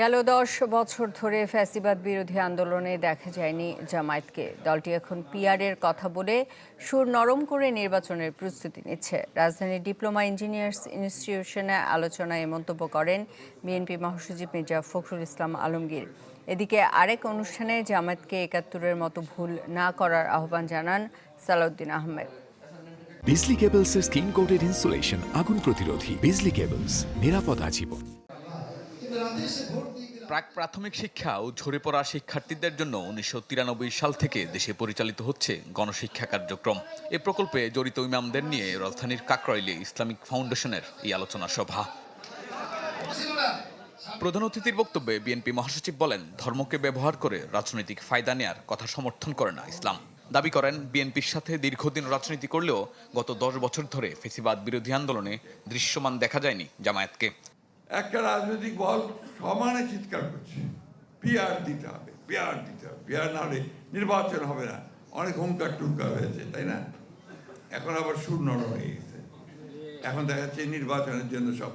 গেল দশ বছর ধরে ফ্যাসিবাদ বিরোধী আন্দোলনে দেখা যায়নি জামায়াতকে। দলটি এখন পিআরের কথা বলে সুর নরম করে নির্বাচনের প্রস্তুতি নিচ্ছে। রাজধানীর ডিপ্লোমা ইঞ্জিনিয়ার্স ইনস্টিটিউশনে আলোচনায় মন্তব্য করেন বিএনপি মহাসচিব মির্জা ফখরুল ইসলাম আলমগীর। এদিকে আরেক অনুষ্ঠানে জামায়াতকে একাত্তরের মতো ভুল না করার আহ্বান জানান সালাউদ্দিন আহমেদ। বিজলি কেবলসের স্কিন কোটেড ইনসুলেশন, আগুন প্রতিরোধী বিজলি কেবলস, নিরাপদ আজীবন। প্রাক প্রাথমিক শিক্ষা ও ঝরে পড়া শিক্ষার্থীদের জন্য উনিশশো তিরানব্বই সাল থেকে দেশে পরিচালিত হচ্ছে গণশিক্ষা কার্যক্রম। এ প্রকল্পে জড়িত ইমামদের নিয়ে রাজধানীর কাকরাইলে ইসলামিক ফাউন্ডেশনের এই আলোচনা সভা। প্রধান অতিথির বক্তব্যে বিএনপি মহাসচিব বলেন, ধর্মকে ব্যবহার করে রাজনৈতিক ফায়দা নেয়ার কথা সমর্থন করে না ইসলাম। দাবি করেন, বিএনপির সাথে দীর্ঘদিন রাজনীতি করলেও গত দশ বছর ধরে ফেসিবাদ বিরোধী আন্দোলনে দৃশ্যমান দেখা যায়নি জামায়াতকে। একটা রাজনৈতিক বল সমানে চিৎকার করছে। পিআর দিতে হবে পিআর দিতে হবে। পিআর না হলে নির্বাচন হবে না। অনেক হুঙ্কার টুঙ্কার হয়েছে, তাই না? এখন আবার সুর নরম হয়ে গেছে। এখন দেখা যাচ্ছে নির্বাচনের জন্য সব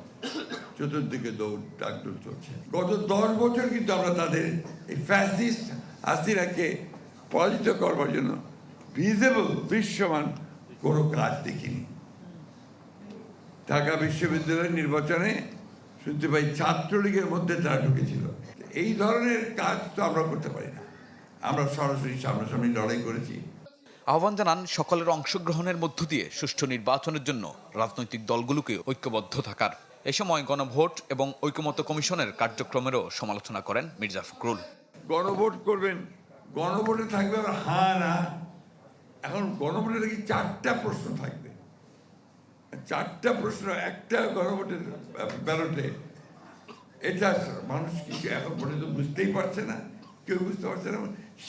চতুর্দিকে দৌড় ডাকদৌড় চলছে। গত দশ বছর কিন্তু আমরা তাদের এই ফ্যাসিস্ট হাসিনাকে পরাজিত করবার জন্য ভিজেবল দৃশ্যমান কোনো কাজ দেখিনি। ঢাকা বিশ্ববিদ্যালয়ের নির্বাচনে শুনতে পাই ছাত্রলীগের মধ্যে তারা ঢুকেছিল। এই ধরনের কাজ তো আমরা করতে পারি না। আমরা সরাসরি সামনাসামনি লড়াই করেছি। আহ্বান জানান সকলের অংশগ্রহণের মধ্য দিয়ে সুষ্ঠু নির্বাচনের জন্য রাজনৈতিক দলগুলোকে ঐক্যবদ্ধ থাকার। এ সময় গণভোট এবং ঐকমত্য কমিশনের কার্যক্রমেরও সমালোচনা করেন মির্জা ফখরুল। গণভোট করবেন গণভোটে থাকবে আবার হ্যাঁ না। এখন গণভোটে নাকি চারটা প্রশ্ন থাকবে। চারটা প্রশ্ন একটা গণভোটের ব্যালটে। এটা মানুষ কিছু এখন পর্যন্ত বুঝতেই পারছে না কেউ বুঝতে পারছে না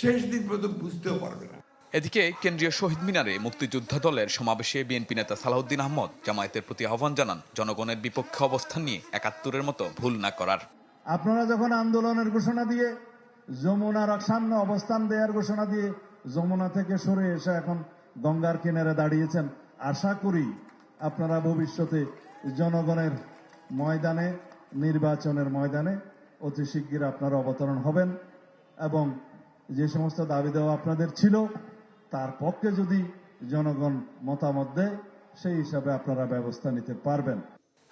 শেষ দিন পর্যন্ত বুঝতেও পারবে না। এদিকে কেন্দ্রীয় শহীদ মিনারে মুক্তিযোদ্ধা দলের সমাবেশে বিএনপি নেতা সালাউদ্দিন আহমদ জামায়াতের প্রতি আহ্বান জানান জনগণের বিপক্ষে অবস্থান নিয়ে একাত্তরের মতো ভুল না করার। আপনারা যখন আন্দোলনের ঘোষণা দিয়ে যমুনার সামনে অবস্থান দেওয়ার ঘোষণা দিয়ে যমুনা থেকে সরে এসে এখন গঙ্গার কিনারে দাঁড়িয়েছেন আশা করি আপনারা ভবিষ্যতে জনগণের ময়দানে নির্বাচনের ময়দানে অতি শিগগির আপনারা অবতরণ হবেন এবং যে সমস্ত দাবি দেওয়া আপনাদের ছিল তার পক্ষে যদি জনগণ মতামত দেয় সেই হিসাবে আপনারা ব্যবস্থা নিতে পারবেন।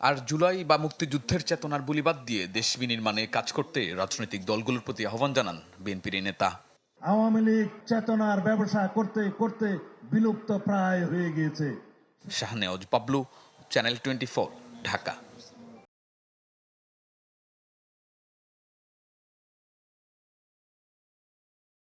আর জুলাই বা মুক্তিযুদ্ধের চেতনার বুলিবাদ দিয়ে দেশ বিনির্মাণে কাজ করতে রাজনৈতিক দলগুলোর প্রতি আহ্বান জানান বিএনপির নেতা। আওয়ামী লীগ চেতনার ব্যবসা করতে করতে বিলুপ্ত প্রায় হয়ে গিয়েছে। Shahnewaz Pablu channel twenty Dhaka.